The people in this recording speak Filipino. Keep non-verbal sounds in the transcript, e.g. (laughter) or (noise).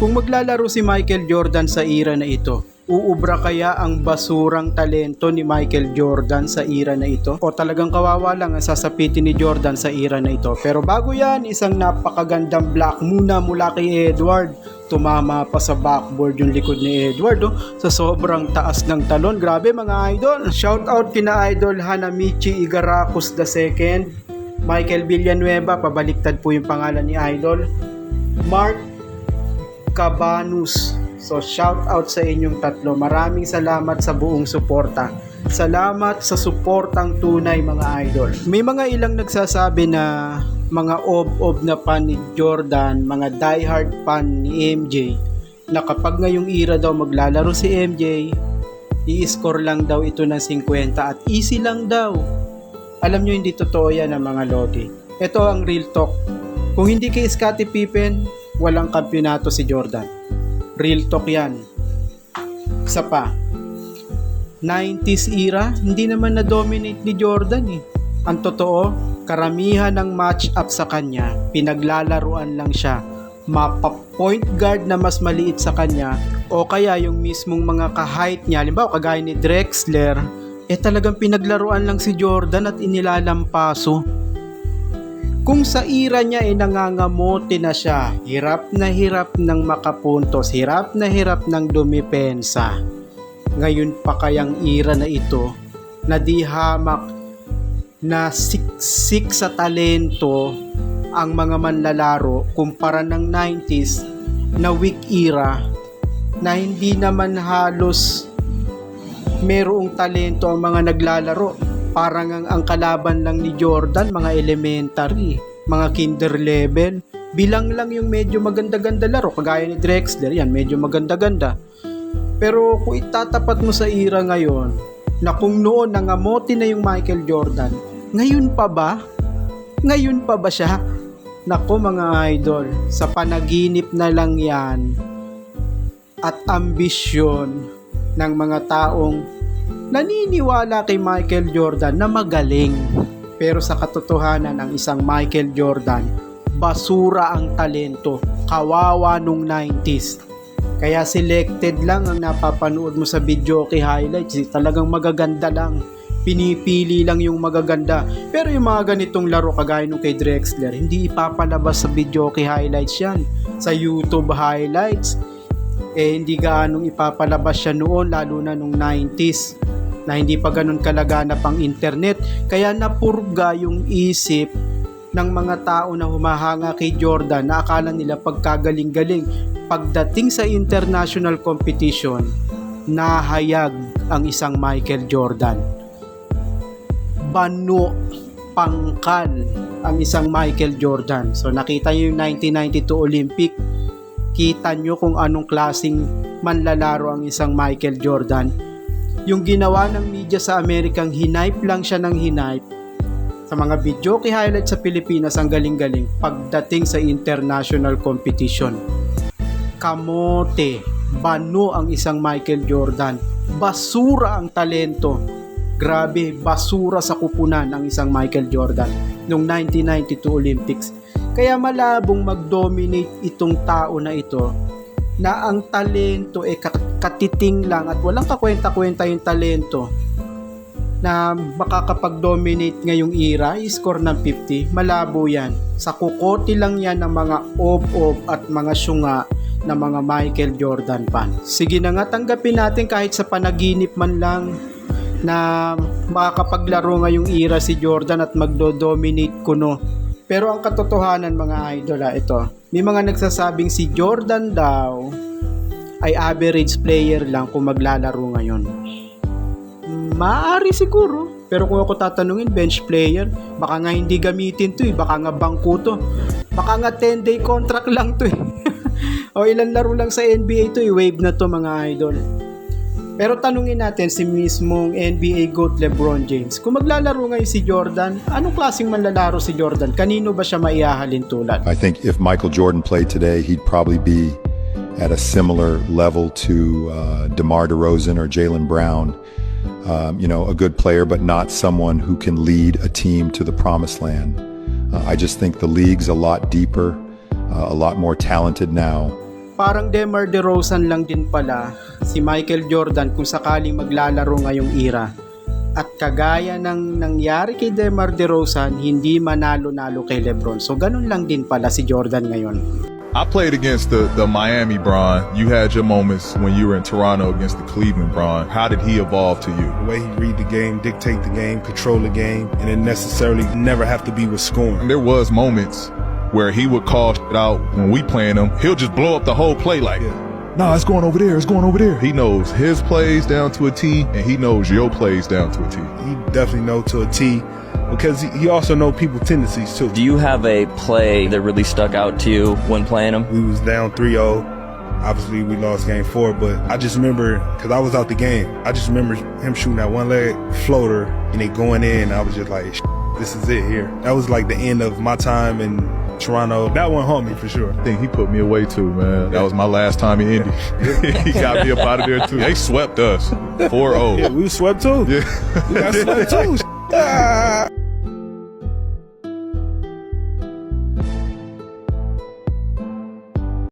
Kung maglalaro si Michael Jordan sa era na ito, uubra kaya ang basurang talento ni Michael Jordan sa era na ito? O talagang kawawa lang ang sasapitin ni Jordan sa era na ito? Pero bago yan, isang napakagandang block muna mula kay Edward. Tumama pa sa backboard yung likod ni Edward oh, sa sobrang taas ng talon. Grabe mga idol. Shout out kina idol Hanamichi Igarakus II. Michael Villanueva, pabaliktad po yung pangalan ni idol. Mark Cabanus. So shout out sa inyong tatlo. Maraming salamat sa buong suporta. Salamat sa suportang tunay mga idol. May mga ilang nagsasabi na mga ob-ob na fan ni Jordan, mga diehard fan ni MJ na kapag ngayong era daw maglalaro si MJ, i-score lang daw ito ng 50 at easy lang daw. Alam nyo hindi totoo yan ang mga lodi. Ito ang real talk. Kung hindi kay Scottie Pippen, walang kampyonato si Jordan. Real talk yan. Isa pa, 90s era, hindi naman na-dominate ni Jordan eh. Ang totoo, karamihan ng match-up sa kanya, pinaglalaruan lang siya. Mapa-point guard na mas maliit sa kanya o kaya yung mismong mga ka-height niya, halimbawa kagaya ni Drexler, eh talagang pinaglaruan lang si Jordan at inilalampaso. Kung sa ira niya ay nangangamote na siya, hirap na hirap ng makapuntos, hirap na hirap ng dumipensa. Ngayon pa kayang ira na ito, na di hamak na siksik sa talento ang mga manlalaro kumpara ng 90s na weak era na hindi naman halos merong talento ang mga naglalaro parang ang, ang kalaban lang ni Jordan, mga elementary, mga kinder level. Bilang lang yung medyo maganda-ganda laro, kagaya ni Drexler, yan, medyo maganda-ganda. Pero kung itatapat mo sa era ngayon, na kung noon nangamote na yung Michael Jordan, ngayon pa ba? Ngayon pa ba siya? Nako mga idol, sa panaginip na lang yan at ambisyon ng mga taong naniniwala kay Michael Jordan na magaling. Pero sa katotohanan ng isang Michael Jordan, basura ang talento, kawawa nung 90s. Kaya selected lang ang napapanood mo sa video kay highlights, talagang magaganda lang. Pinipili lang yung magaganda. Pero yung mga ganitong laro kagaya nung kay Drexler, hindi ipapalabas sa video kay highlights yan. Sa YouTube highlights, eh hindi gaanong ipapalabas siya noon lalo na nung 90s na hindi pa ganun kalaganap ang internet. Kaya napurga yung isip ng mga tao na humahanga kay Jordan na akala nila pagkagaling-galing. Pagdating sa international competition nahayag ang isang Michael Jordan. Bano pangkal ang isang Michael Jordan. So nakita niyo yung 1992 Olympic. Kita nyo kung anong klasing manlalaro ang isang Michael Jordan yung ginawa ng media sa Amerikang hinype lang siya ng hinype sa mga video kay highlight sa Pilipinas ang galing-galing pagdating sa international competition. Kamote, bano ang isang Michael Jordan. Basura ang talento. Grabe, basura sa kupunan ang isang Michael Jordan noong 1992 Olympics. Kaya malabong mag-dominate itong tao na ito na ang talento ay katiting lang at walang kakwenta-kwenta yung talento na makakapag-dominate ngayong era, i-score ng 50, malabo yan. Sa kukote lang yan ng mga ob-ob at mga syunga na mga Michael Jordan fan. Sige na nga, tanggapin natin kahit sa panaginip man lang na makakapaglaro ngayong era si Jordan at magdo-dominate kuno. Pero ang katotohanan mga idol, ah, ito, may mga nagsasabing si Jordan daw ay average player lang kung maglalaro ngayon. Maaari siguro. Pero kung ako tatanungin, bench player, baka nga hindi gamitin to eh. Baka nga bangko to. Baka nga 10-day contract (laughs) lang to eh. (laughs) o ilan laro lang sa NBA to eh. Wave na to mga idol. Pero tanungin natin si mismong NBA GOAT LeBron James. Kung maglalaro ngayon si Jordan, anong klaseng manlalaro si Jordan? Kanino ba siya maiahalin tulad? I think if Michael Jordan played today, he'd probably be at a similar level to uh, DeMar DeRozan or Jalen Brown. Um, you know, a good player, but not someone who can lead a team to the promised land. Uh, I just think the league's a lot deeper, uh, a lot more talented now. parang DeMar DeRozan lang din pala si Michael Jordan kung sakaling maglalaro ngayong era. At kagaya ng nangyari kay DeMar DeRozan, hindi manalo-nalo kay LeBron. So ganun lang din pala si Jordan ngayon. I played against the, the Miami Bron. You had your moments when you were in Toronto against the Cleveland Bron. How did he evolve to you? The way he read the game, dictate the game, control the game, and then necessarily never have to be with scoring. And there was moments where he would call shit out when we playing him. He'll just blow up the whole play like, nah, it's going over there. It's going over there. He knows his plays down to a T, and he knows your plays down to a T. He definitely know to a T because he, he also know people tendencies too. Do you have a play that really stuck out to you when playing him? We was down 3-0. Obviously, we lost game four, but I just remember because I was out the game. I just remember him shooting that one leg floater and it going in. I was just like, "This is it here." That was like the end of my time in Toronto. That one hung me for sure. I think he put me away too, man. That was my last time in Indy. (laughs) he got me up out of there too. They swept us (laughs) 4 Yeah, 0. we swept too. Yeah. We got swept too. (laughs) Ah.